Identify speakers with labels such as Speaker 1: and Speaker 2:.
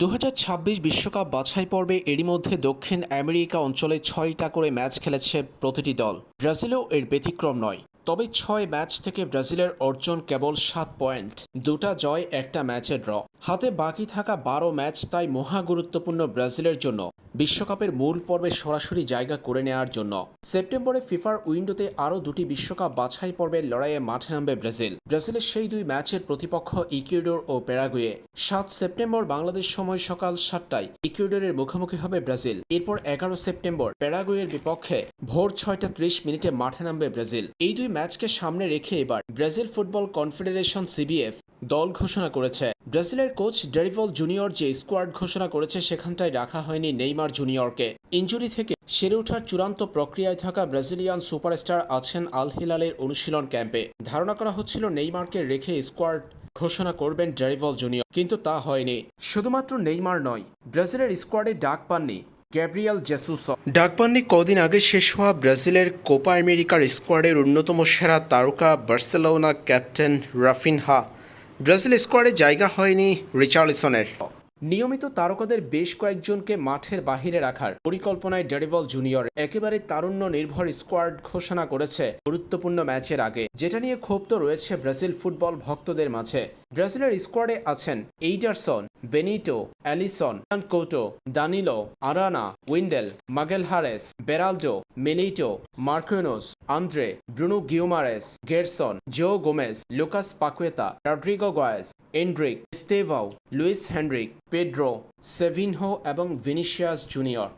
Speaker 1: দু বিশ্বকাপ বাছাই পর্বে এরই মধ্যে দক্ষিণ আমেরিকা অঞ্চলে ছয়টা করে ম্যাচ খেলেছে প্রতিটি দল। ব্রাজিলও এর ব্যতিক্রম নয়। তবে ছয় ম্যাচ থেকে ব্রাজিলের অর্জন কেবল সাত পয়েন্ট। দুটা জয়, একটা ম্যাচের ড্র। হাতে বাকি থাকা বারো ম্যাচ তাই মহা গুরুত্বপূর্ণ ব্রাজিলের জন্য। বিশ্বকাপের মূল পর্বে সরাসরি জায়গা করে নেওয়ার জন্য। সেপ্টেম্বরে ফিফার উইন্ডোতে আরও দুটি বিশ্বকাপ বাছাই পর্বের লড়াইয়ে মাঠে নামবে ব্রাজিল। ব্রাজিলের সেই দুই ম্যাচের প্রতিপক্ষ ইকুয়েডর ও প্যারাগুয়ে। সাত সেপ্টেম্বর বাংলাদেশ সময় সকাল সাতটায় ইকুয়েডরের মুখোমুখি হবে ব্রাজিল। এরপর এগারো সেপ্টেম্বর প্যারাগুয়ের বিপক্ষে ভোর ছয়টা ত্রিশ মিনিটে মাঠে নামবে ব্রাজিল। এই দুই ম্যাচকে সামনে রেখে এবার ব্রাজিল ফুটবল কনফেডারেশন সিবিএফ দল ঘোষণা করেছে। ব্রাজিলের কোচ ডেরিভল জুনিয়র যে স্কোয়াড ঘোষণা করেছে, সেখানটায় রাখা হয়নি নেইমার জুনিয়রকে। ইঞ্জুরি থেকে সেরে ওঠার চূড়ান্ত প্রক্রিয়ায় থাকা ব্রাজিলিয়ান সুপারস্টার আছেন আল হিলালের অনুশীলন ক্যাম্পে। ধারণা করা হচ্ছিল নেইমারকে রেখে স্কোয়াড ঘোষণা করবেন ডেরিভল জুনিয়র, কিন্তু তা হয়নি। শুধুমাত্র নেইমার নয়, ব্রাজিলের স্কোয়াডে ডাক পাননি গ্যাব্রিয়াল জেসুস ডাক পাননি কদিন আগে শেষ হওয়া ব্রাজিলের কোপা আমেরিকার স্কোয়াডের অন্যতম সেরা তারকা বার্সেলোনা ক্যাপ্টেন রাফিনহা। ব্রাজিল স্কোয়াডে জায়গা হয়নি রিচার্লিসনের। নিয়মিত তারকাদের বেশ কয়েকজনকে মাঠের বাহিরে রাখার পরিকল্পনায় ডেরিভল জুনিয়র একেবারে তারুণ্য নির্ভর স্কোয়াড ঘোষণা করেছে গুরুত্বপূর্ণ ম্যাচের আগে যেটা নিয়ে ক্ষোভ তো রয়েছে ব্রাজিল ফুটবল ভক্তদের মাঝে। ব্রাজিলের স্কোয়াডে আছেন Ederson Bento Alisson Couto Danilo Arana Wendell মাগেল Hares Beraldo মেনিটো Marquinhos Andre Bruno Guimaraes Gerson Joao Gomes Lucas Paqueta Rodrigo Goes Endrick Estevao Luiz Henrique Pedro Savinho এবং ভিনিশিয়াস জুনিয়র